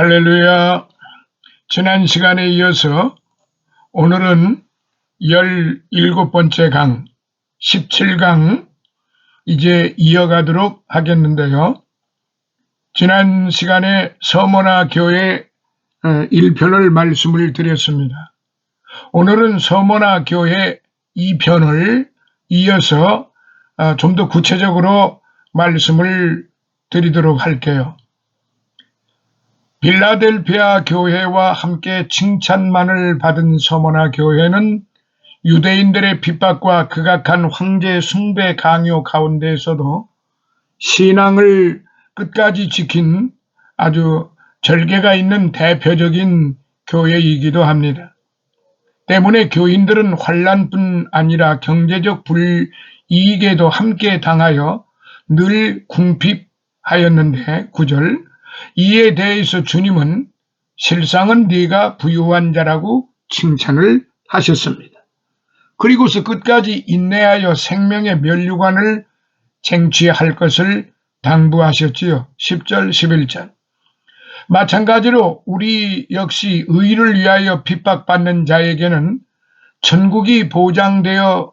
할렐루야. 지난 시간에 이어서 오늘은 17번째 강, 17강 이제 이어가도록 하겠는데요. 지난 시간에 서머나 교회 1편을 말씀을 드렸습니다. 오늘은 서머나 교회 2편을 이어서 어, 좀더 구체적으로 말씀을 드리도록 할게요. 빌라델피아 교회와 함께 칭찬만을 받은 서머나 교회는 유대인들의 핍박과 극악한 황제 숭배 강요 가운데에서도 신앙을 끝까지 지킨 아주 절개가 있는 대표적인 교회이기도 합니다. 때문에 교인들은 환란뿐 아니라 경제적 불이익에도 함께 당하여 늘 궁핍하였는데 구절 이에 대해서 주님은 실상은 네가 부유한 자라고 칭찬을 하셨습니다. 그리고서 끝까지 인내하여 생명의 면류관을 쟁취할 것을 당부하셨지요. 10절, 11절. 마찬가지로 우리 역시 의를 위하여 핍박받는 자에게는 천국이 보장되어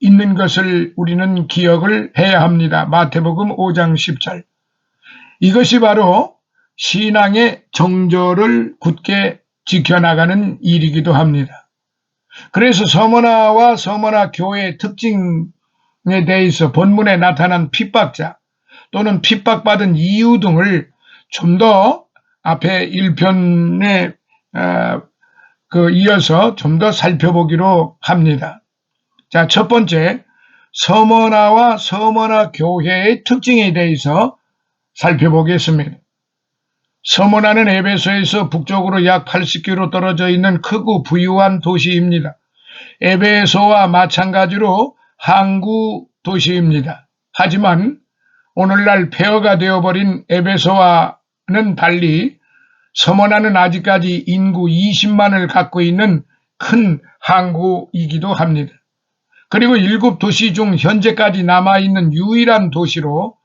있는 것을 우리는 기억을 해야 합니다. 마태복음 5장 10절. 이것이 바로 신앙의 정절을 굳게 지켜나가는 일이기도 합니다. 그래서 서머나와 서머나 교회의 특징에 대해서 본문에 나타난 핍박자 또는 핍박받은 이유 등을 좀 더 앞에 1편에 어, 그 이어서 좀 더 살펴보기로 합니다. 자, 첫 번째 서머나와 서머나 교회의 특징에 대해서 살펴보겠습니다. 서모나는 에베소에서 북쪽으로 약 80km 떨어져 있는 크고 부유한 도시입니다. 에베소와 마찬가지로 항구 도시입니다. 하지만 오늘날 폐허가 되어버린 에베소와는 달리 서머나는 아직까지 인구 20만을 갖고 있는 큰 항구이기도 합니다. 그리고 일곱 도시 중 현재까지 남아있는 유일한 도시로 어,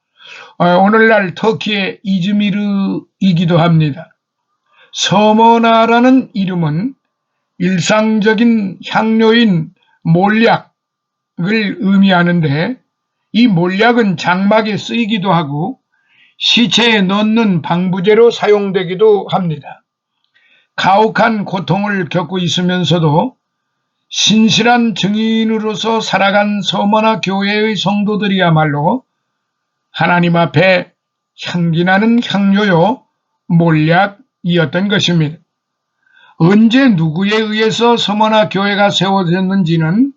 오늘날 터키의 이즈미르이기도 합니다. 서머나라는 이름은 일상적인 향료인 몰약을 의미하는데 이 몰약은 장막에 쓰이기도 하고 시체에 넣는 방부제로 사용되기도 합니다. 가혹한 고통을 겪고 있으면서도 신실한 증인으로서 살아간 서머나 교회의 성도들이야말로 하나님 앞에 향기나는 향료요 몰약이었던 것입니다. 언제 누구에 의해서 서머나 교회가 세워졌는지는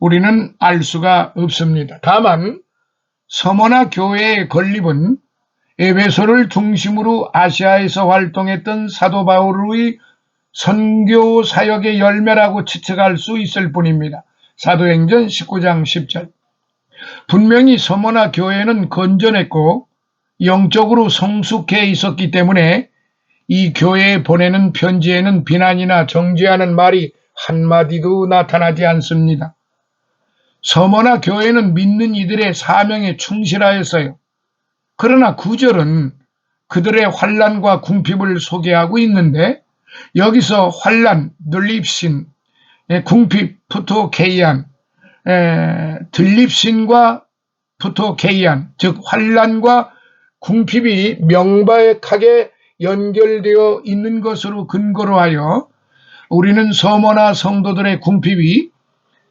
우리는 알 수가 없습니다. 다만 서머나 교회의 건립은 에베소를 중심으로 아시아에서 활동했던 사도 바울의 선교 사역의 열매라고 추측할 수 있을 뿐입니다. 사도행전 19장 10절. 분명히 서머나 교회는 건전했고 영적으로 성숙해 있었기 때문에 이 교회에 보내는 편지에는 비난이나 정죄하는 말이 한마디도 나타나지 않습니다. 서머나 교회는 믿는 이들의 사명에 충실하였어요. 그러나 구절은 그들의 환란과 궁핍을 소개하고 있는데 여기서 환란, 늘립신, 궁핍, 푸토케이안, 들립신과 푸토케이안, 즉 환란과 궁핍이 명백하게 연결되어 있는 것으로 근거로 하여 우리는 서머나 성도들의 궁핍이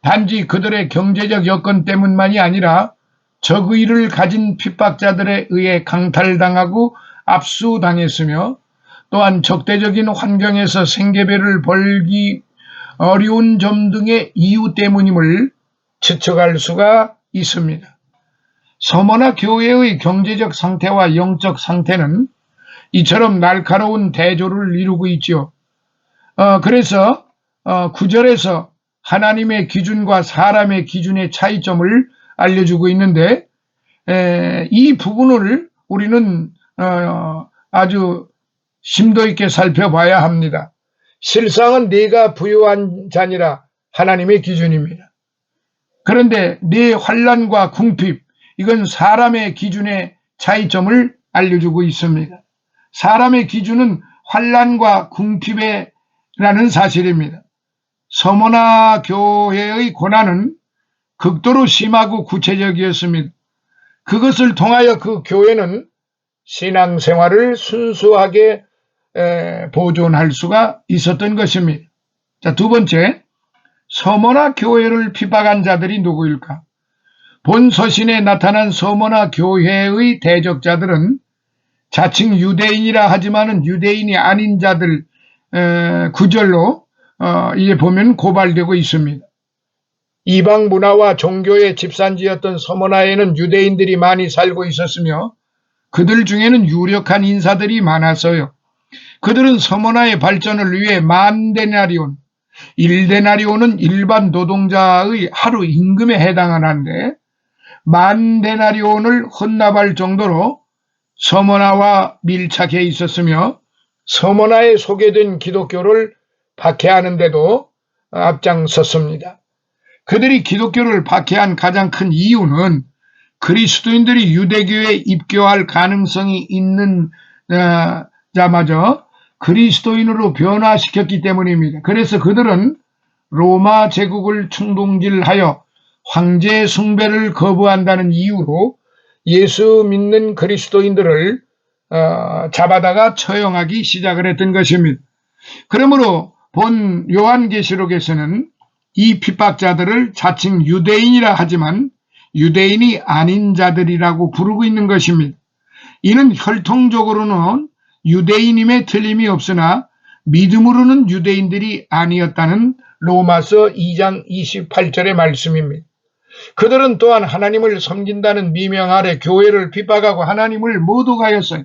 단지 그들의 경제적 여건 때문만이 아니라 적의를 가진 핍박자들에 의해 강탈당하고 압수당했으며 또한 적대적인 환경에서 생계배를 벌기 어려운 점 등의 이유 때문임을 추측할 수가 있습니다. 서머나 교회의 경제적 상태와 영적 상태는 이처럼 날카로운 대조를 이루고 있죠. 어, 그래서 어, 구절에서 하나님의 기준과 사람의 기준의 차이점을 알려주고 있는데 에, 이 부분을 우리는 어, 아주 심도 있게 살펴봐야 합니다. 실상은 네가 부유한 자니라 하나님의 기준입니다. 그런데 네 환란과 궁핍 이건 사람의 기준의 차이점을 알려주고 있습니다. 사람의 기준은 환란과 궁핍에라는 사실입니다. 서머나 교회의 고난은 극도로 심하고 구체적이었습니다. 그것을 통하여 그 교회는 신앙생활을 순수하게 보존할 수가 있었던 것입니다. 자, 두 번째, 서머나 교회를 핍박한 자들이 누구일까? 본 서신에 나타난 서머나 교회의 대적자들은 자칭 유대인이라 하지만은 유대인이 아닌 자들 구절로 어, 이제 보면 고발되고 있습니다. 이방 문화와 종교의 집산지였던 서머나에는 유대인들이 많이 살고 있었으며 그들 중에는 유력한 인사들이 많았어요. 그들은 서머나의 발전을 위해 만데나리온, 일데나리온은 일반 노동자의 하루 임금에 해당하는데 만 데나리온을 헌납할 정도로 서머나와 밀착해 있었으며 서머나에 소개된 기독교를 박해하는데도 앞장섰습니다. 그들이 기독교를 박해한 가장 큰 이유는 그리스도인들이 유대교에 입교할 가능성이 있는 어, 자마저 그리스도인으로 변화시켰기 때문입니다. 그래서 그들은 로마 제국을 충동질하여 황제 숭배를 거부한다는 이유로 예수 믿는 그리스도인들을 어, 잡아다가 처형하기 시작을 했던 것입니다. 그러므로 본 요한계시록에서는 이 핍박자들을 자칭 유대인이라 하지만 유대인이 아닌 자들이라고 부르고 있는 것입니다. 이는 혈통적으로는 유대인임에 틀림이 없으나 믿음으로는 유대인들이 아니었다는 로마서 2장 28절의 말씀입니다. 그들은 또한 하나님을 섬긴다는 미명 아래 교회를 핍박하고 하나님을 모독하였어요.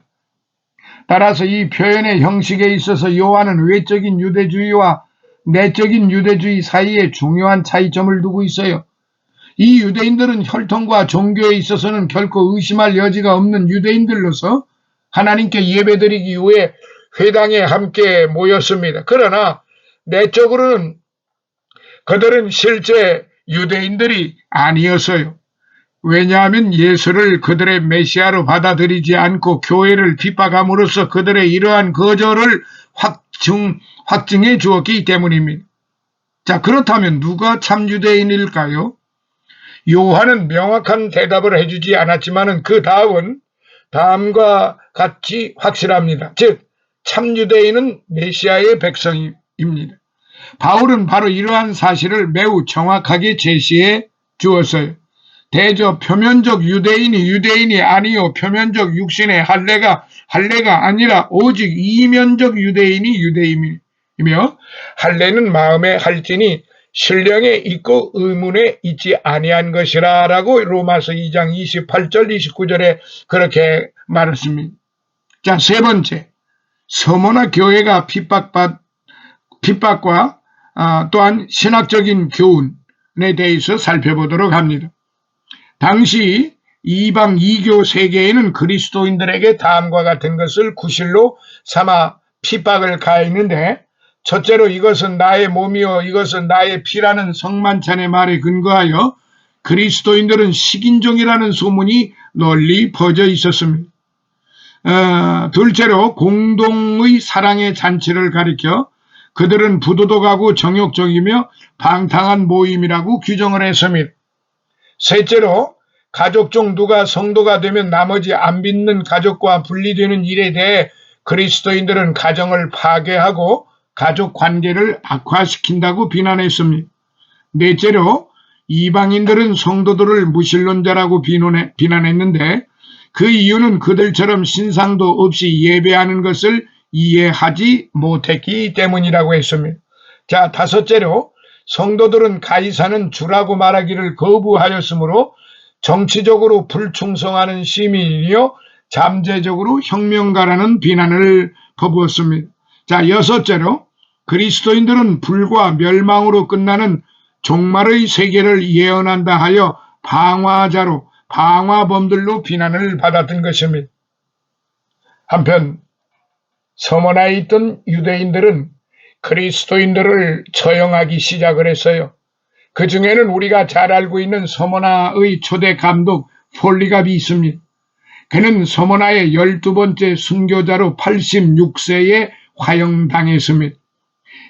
따라서 이 표현의 형식에 있어서 요한은 외적인 유대주의와 내적인 유대주의 사이에 중요한 차이점을 두고 있어요. 이 유대인들은 혈통과 종교에 있어서는 결코 의심할 여지가 없는 유대인들로서 하나님께 예배드리기 위해 회당에 함께 모였습니다. 그러나 내적으로는 그들은 실제 유대인들이 아니었어요. 왜냐하면 예수를 그들의 메시아로 받아들이지 않고 교회를 핍박함으로써 그들의 이러한 거절을 확증, 확증해 주었기 때문입니다. 자, 그렇다면 누가 참 유대인일까요? 요한은 명확한 대답을 해주지 않았지만 그 다음은 다음과 같이 확실합니다. 즉, 참 유대인은 메시아의 백성입니다. 바울은 바로 이러한 사실을 매우 정확하게 제시해 주었어요. 대저 표면적 유대인이 유대인이 아니요 표면적 육신의 할례가 할례가 아니라 오직 이면적 유대인이 유대인이며 할례는 마음의 할진이 신령에 있고 의문에 있지 아니한 것이라라고 로마서 2장 28절 29절에 그렇게 말했습니다. 자, 세 번째. 서머나 교회가 핍박받 핍박과 어, 또한 신학적인 교훈에 대해서 살펴보도록 합니다. 당시 이방 이교 세계에는 그리스도인들에게 다음과 같은 것을 구실로 삼아 핍박을 가했는데 첫째로 이것은 나의 몸이요 이것은 나의 피라는 성만찬의 말에 근거하여 그리스도인들은 식인종이라는 소문이 널리 퍼져 있었습니다. 어, 둘째로 공동의 사랑의 잔치를 가리켜 그들은 부도덕하고 정욕적이며 방탕한 모임이라고 규정을 했습니다. 셋째로 가족 중 누가 성도가 되면 나머지 안 믿는 가족과 분리되는 일에 대해 그리스도인들은 가정을 파괴하고 가족 관계를 악화시킨다고 비난했습니다. 넷째로 이방인들은 성도들을 무신론자라고 비난했는데 그 이유는 그들처럼 신상도 없이 예배하는 것을 이해하지 못했기 때문이라고 했습니다. 자, 다섯째로 성도들은 가이사는 주라고 말하기를 거부하였으므로 정치적으로 불충성하는 시민이요 잠재적으로 혁명가라는 비난을 퍼부었습니다. 자, 여섯째로 그리스도인들은 불과 멸망으로 끝나는 종말의 세계를 예언한다 하여 방화자로 방화범들로 비난을 받았던 것입니다. 한편 서머나에 있던 유대인들은 그리스도인들을 처형하기 시작을 했어요. 그 중에는 우리가 잘 알고 있는 서머나의 초대 감독 폴리갑이 있습니다. 그는 서머나의 12번째 순교자로 86세에 화형당했습니다.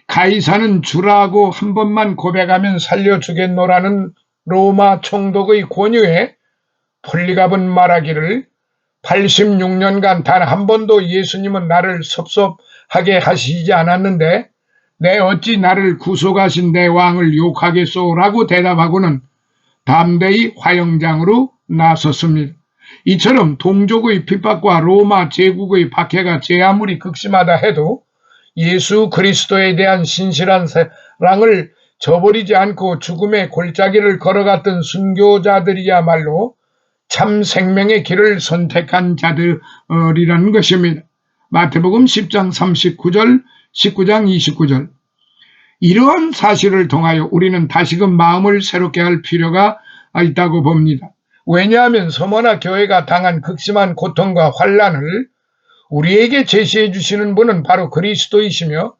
가이사는 주라고 한 번만 고백하면 살려주겠노라는 로마 총독의 권유에 폴리갑은 말하기를 86년간 단 한 번도 예수님은 나를 섭섭하게 하시지 않았는데 내 어찌 나를 구속하신 내 왕을 욕하겠소라고 대답하고는 담대히 화영장으로 나섰습니다. 이처럼 동족의 핍박과 로마 제국의 박해가 제 아무리 극심하다 해도 예수 그리스도에 대한 신실한 사랑을 저버리지 않고 죽음의 골짜기를 걸어갔던 순교자들이야말로 참 생명의 길을 선택한 자들이라는 것입니다. 마태복음 10장 39절, 19장 29절. 이러한 사실을 통하여 우리는 다시금 마음을 새롭게 할 필요가 있다고 봅니다. 왜냐하면 서머나 교회가 당한 극심한 고통과 환란을 우리에게 제시해 주시는 분은 바로 그리스도이시며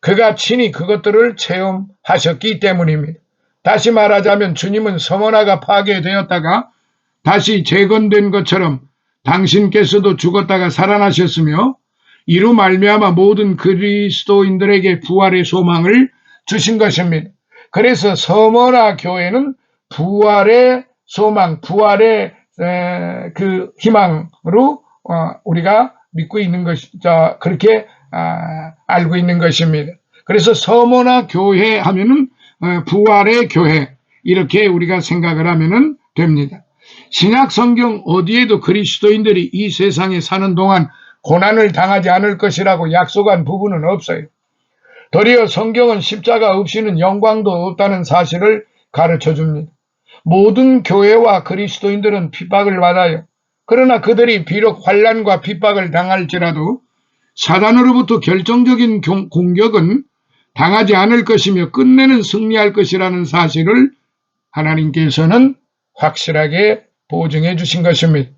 그가 친히 그것들을 체험하셨기 때문입니다. 다시 말하자면 주님은 서머나가 파괴되었다가 다시 재건된 것처럼 당신께서도 죽었다가 살아나셨으며 이로 말미암아 모든 그리스도인들에게 부활의 소망을 주신 것입니다. 그래서 서머나 교회는 부활의 소망, 부활의 그 희망으로 어, 우리가 믿고 있는 것, 자 그렇게 아, 알고 있는 것입니다. 그래서 서머나 교회 하면은 어, 부활의 교회 이렇게 우리가 생각을 하면은 됩니다. 신약 성경 어디에도 그리스도인들이 이 세상에 사는 동안 고난을 당하지 않을 것이라고 약속한 부분은 없어요. 도리어 성경은 십자가 없이는 영광도 없다는 사실을 가르쳐 줍니다. 모든 교회와 그리스도인들은 핍박을 받아요. 그러나 그들이 비록 환란과 핍박을 당할지라도 사단으로부터 결정적인 공격은 당하지 않을 것이며 끝내는 승리할 것이라는 사실을 하나님께서는 확실하게 보증해 주신 것입니다.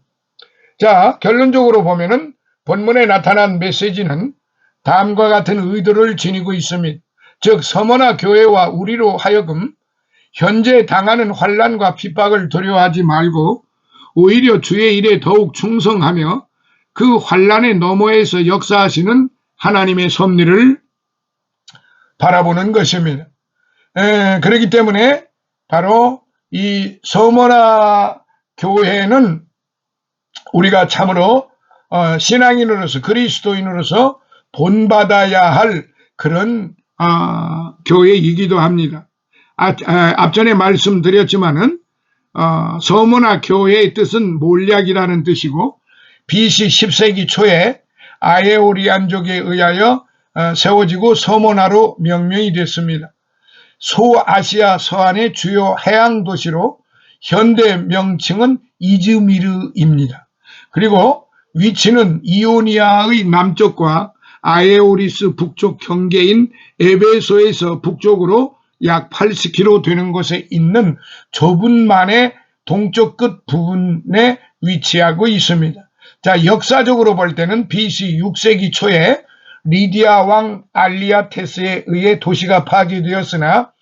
자, 결론적으로 보면은 본문에 나타난 메시지는 다음과 같은 의도를 지니고 있습니다. 즉, 서머나 교회와 우리로 하여금 현재 당하는 환란과 핍박을 두려워하지 말고 오히려 주의 일에 더욱 충성하며 그 환란의 너머에서 역사하시는 하나님의 섭리를 바라보는 것입니다. 에, 그렇기 때문에 바로 이 서머나 교회는 우리가 참으로 어, 신앙인으로서 그리스도인으로서 본받아야 할 그런 어, 교회이기도 합니다. 아, 아, 앞전에 말씀드렸지만은 어, 서문화 교회의 뜻은 몰약이라는 뜻이고 BC 10세기 초에 아에오리안족에 의하여 어, 세워지고 서문화로 명명이 됐습니다. 소아시아 서안의 주요 해양 도시로 현대 명칭은 이즈미르입니다. 그리고 위치는 이오니아의 남쪽과 아에오리스 북쪽 경계인 에베소에서 북쪽으로 약 80km 되는 곳에 있는 좁은 만의 동쪽 끝 부분에 위치하고 있습니다. 자, 역사적으로 볼 때는 BC 6세기 초에 리디아 왕 알리아테스에 의해 도시가 파괴되었으나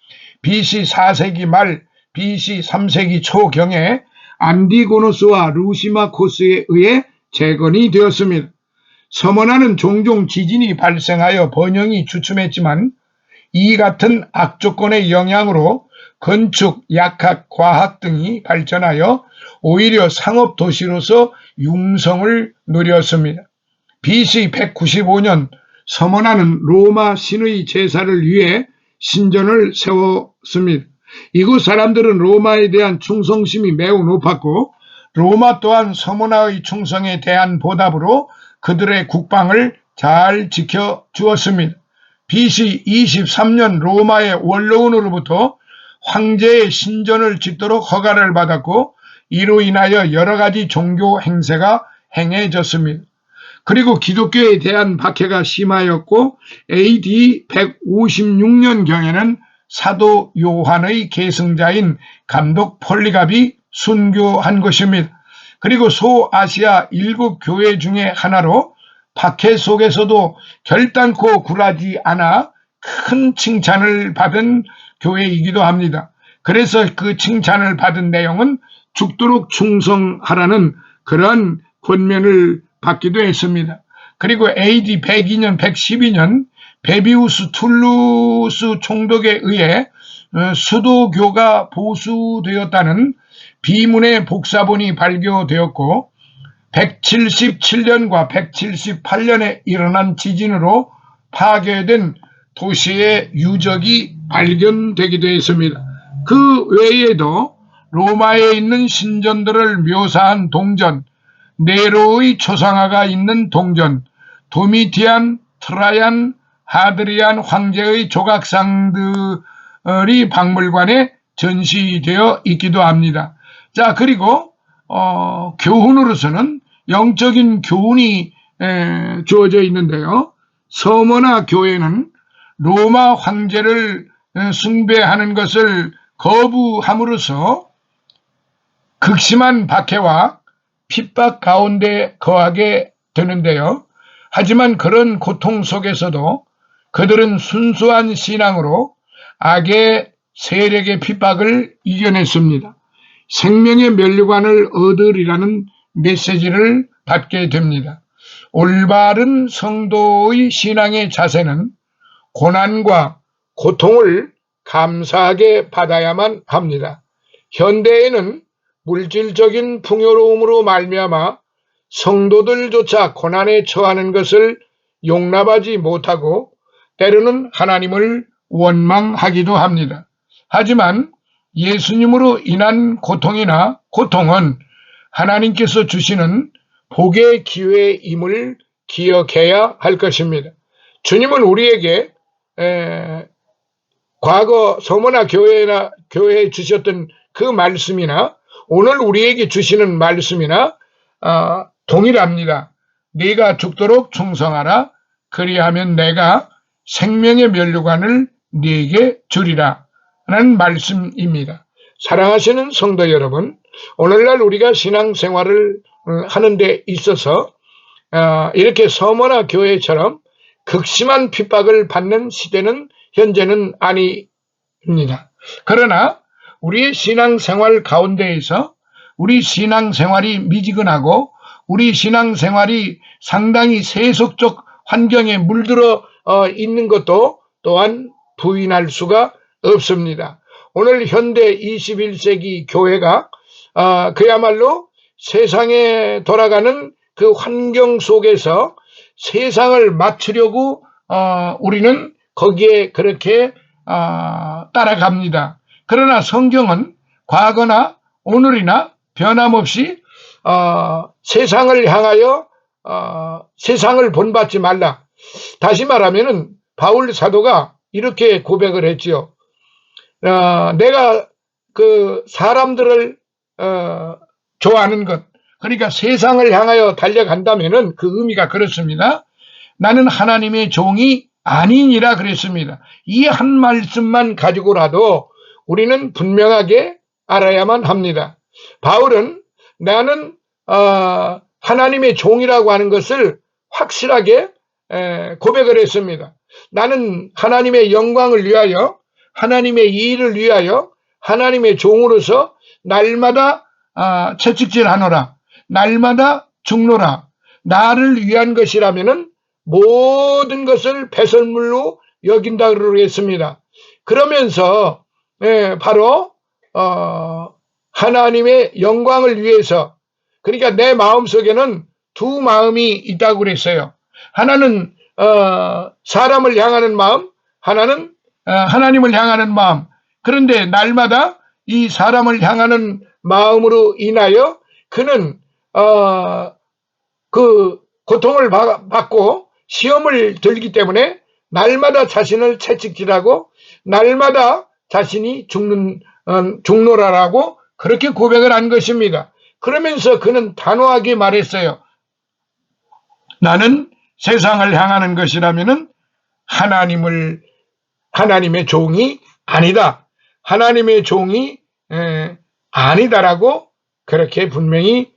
BC 4세기 말 BC 3세기 초경에 안디고노스와 루시마코스에 의해 재건이 되었습니다. 서머나는 종종 지진이 발생하여 번영이 주춤했지만 이 같은 악조건의 영향으로 건축, 약학, 과학 등이 발전하여 오히려 상업 도시로서 융성을 누렸습니다. BC 195년 서머나는 로마 신의 제사를 위해 신전을 세웠습니다. 이곳 사람들은 로마에 대한 충성심이 매우 높았고 로마 또한 서머나의 충성에 대한 보답으로 그들의 국방을 잘 지켜 주었습니다. BC 23년 로마의 원로원으로부터 황제의 신전을 짓도록 허가를 받았고 이로 인하여 여러 가지 종교 행세가 행해졌습니다. 그리고 기독교에 대한 박해가 심하였고 AD 156년경에는 사도 요한의 계승자인 감독 폴리갑이 순교한 것입니다. 그리고 소아시아 일곱 교회 중에 하나로 박해 속에서도 결단코 굴하지 않아 큰 칭찬을 받은 교회이기도 합니다. 그래서 그 칭찬을 받은 내용은 죽도록 충성하라는 그런 권면을 받기도 했습니다. 그리고 AD 102년, 112년 베비우스 툴루스 총독에 의해 어, 수도교가 보수되었다는 비문의 복사본이 발견되었고 177년과 178년에 일어난 지진으로 파괴된 도시의 유적이 발견되기도 했습니다. 그 외에도 로마에 있는 신전들을 묘사한 동전, 네로의 초상화가 있는 동전, 도미티안, 트라얀, 하드리안 황제의 조각상들이 박물관에 전시되어 있기도 합니다. 자, 그리고 어, 교훈으로서는 영적인 교훈이 에, 주어져 있는데요. 서머나 교회는 로마 황제를 숭배하는 것을 거부함으로써 극심한 박해와 핍박 가운데 거하게 되는데요. 하지만 그런 고통 속에서도 그들은 순수한 신앙으로 악의 세력의 핍박을 이겨냈습니다. 생명의 면류관을 얻으리라는 메시지를 받게 됩니다. 올바른 성도의 신앙의 자세는 고난과 고통을 감사하게 받아야만 합니다. 현대에는 물질적인 풍요로움으로 말미암아 성도들조차 고난에 처하는 것을 용납하지 못하고 때로는 하나님을 원망하기도 합니다. 하지만 예수님으로 인한 고통이나 고통은 하나님께서 주시는 복의 기회임을 기억해야 할 것입니다. 주님은 우리에게 에, 과거 서머나 교회나 교회에 주셨던 그 말씀이나 오늘 우리에게 주시는 말씀이나 어, 동일합니다. 네가 죽도록 충성하라. 그리하면 내가 생명의 면류관을 네게 주리라. 라는 말씀입니다. 사랑하시는 성도 여러분, 오늘날 우리가 신앙생활을 어, 하는 데 있어서 어, 이렇게 서머나 교회처럼 극심한 핍박을 받는 시대는 현재는 아닙니다. 그러나 우리의 신앙생활 가운데에서 우리 신앙생활이 미지근하고 우리 신앙생활이 상당히 세속적 환경에 물들어 어, 있는 것도 또한 부인할 수가 없습니다. 오늘 현대 21세기 교회가 어, 그야말로 세상에 돌아가는 그 환경 속에서 세상을 맞추려고 어, 우리는 거기에 그렇게 어, 따라갑니다. 그러나 성경은 과거나 오늘이나 변함없이 어, 세상을 향하여 어, 세상을 본받지 말라. 다시 말하면은 바울 사도가 이렇게 고백을 했지요. 어, 내가 그 사람들을 어, 좋아하는 것, 그러니까 세상을 향하여 달려간다면은 그 의미가 그렇습니다. 나는 하나님의 종이 아니니라 그랬습니다. 이 한 말씀만 가지고라도 우리는 분명하게 알아야만 합니다. 바울은 나는 어, 하나님의 종이라고 하는 것을 확실하게 에, 고백을 했습니다. 나는 하나님의 영광을 위하여 하나님의 일을 위하여 하나님의 종으로서 날마다 아, 채찍질하노라. 날마다 죽노라. 나를 위한 것이라면은 모든 것을 배설물로 여긴다 그러겠습니다. 그러면서 예, 바로 어, 하나님의 영광을 위해서 그러니까 내 마음 속에는 두 마음이 있다고 그랬어요. 하나는 어, 사람을 향하는 마음, 하나는 어, 하나님을 향하는 마음. 그런데 날마다 이 사람을 향하는 마음으로 인하여 그는 어, 그 고통을 받고 시험을 들기 때문에 날마다 자신을 채찍질하고 날마다 자신이 죽는 어, 죽노라라고 그렇게 고백을 한 것입니다. 그러면서 그는 단호하게 말했어요. 나는 세상을 향하는 것이라면은 하나님을 하나님의 종이 아니다. 하나님의 종이 에, 아니다라고 그렇게 분명히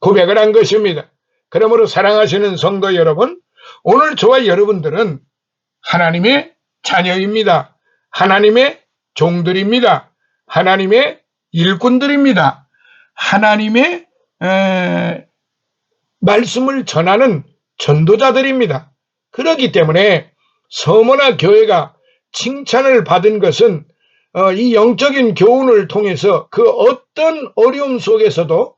고백을 한 것입니다. 그러므로 사랑하시는 성도 여러분, 오늘 저와 여러분들은 하나님의 자녀입니다. 하나님의 종들입니다. 하나님의 일꾼들입니다. 하나님의 에, 말씀을 전하는 전도자들입니다. 그렇기 때문에 서머나 교회가 칭찬을 받은 것은 어, 이 영적인 교훈을 통해서 그 어떤 어려움 속에서도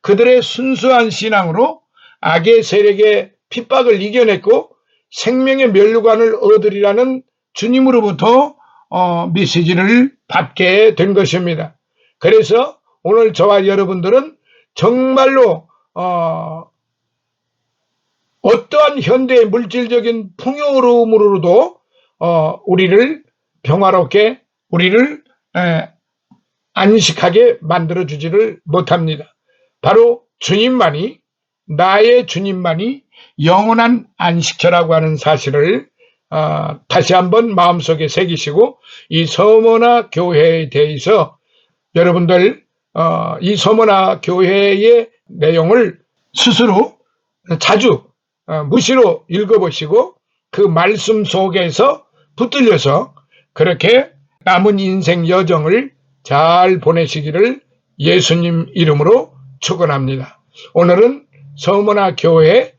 그들의 순수한 신앙으로 악의 세력의 핍박을 이겨냈고 생명의 면류관을 얻으리라는 주님으로부터 어, 메시지를 받게 된 것입니다. 그래서 오늘 저와 여러분들은 정말로 어, 어떠한 현대의 물질적인 풍요로움으로도 어, 우리를 평화롭게 우리를 에, 안식하게 만들어 주지를 못합니다. 바로 주님만이 나의 주님만이 영원한 안식처라고 하는 사실을 어, 다시 한번 마음속에 새기시고 이 서머나 교회에 대해서 여러분들 어, 이 서머나 교회의 내용을 스스로 자주 어, 무시로 읽어보시고 그 말씀 속에서 붙들려서 그렇게 남은 인생 여정을 잘 보내시기를 예수님 이름으로 축원합니다. 오늘은 서머나 교회에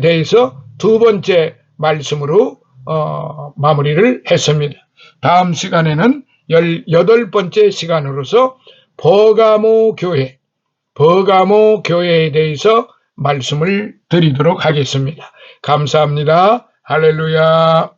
대해서 두 번째 말씀으로 어, 마무리를 했습니다. 다음 시간에는 18번째 시간으로서 버가모 교회, 버가모 교회에 대해서 말씀을 드리도록 하겠습니다. 감사합니다. 할렐루야.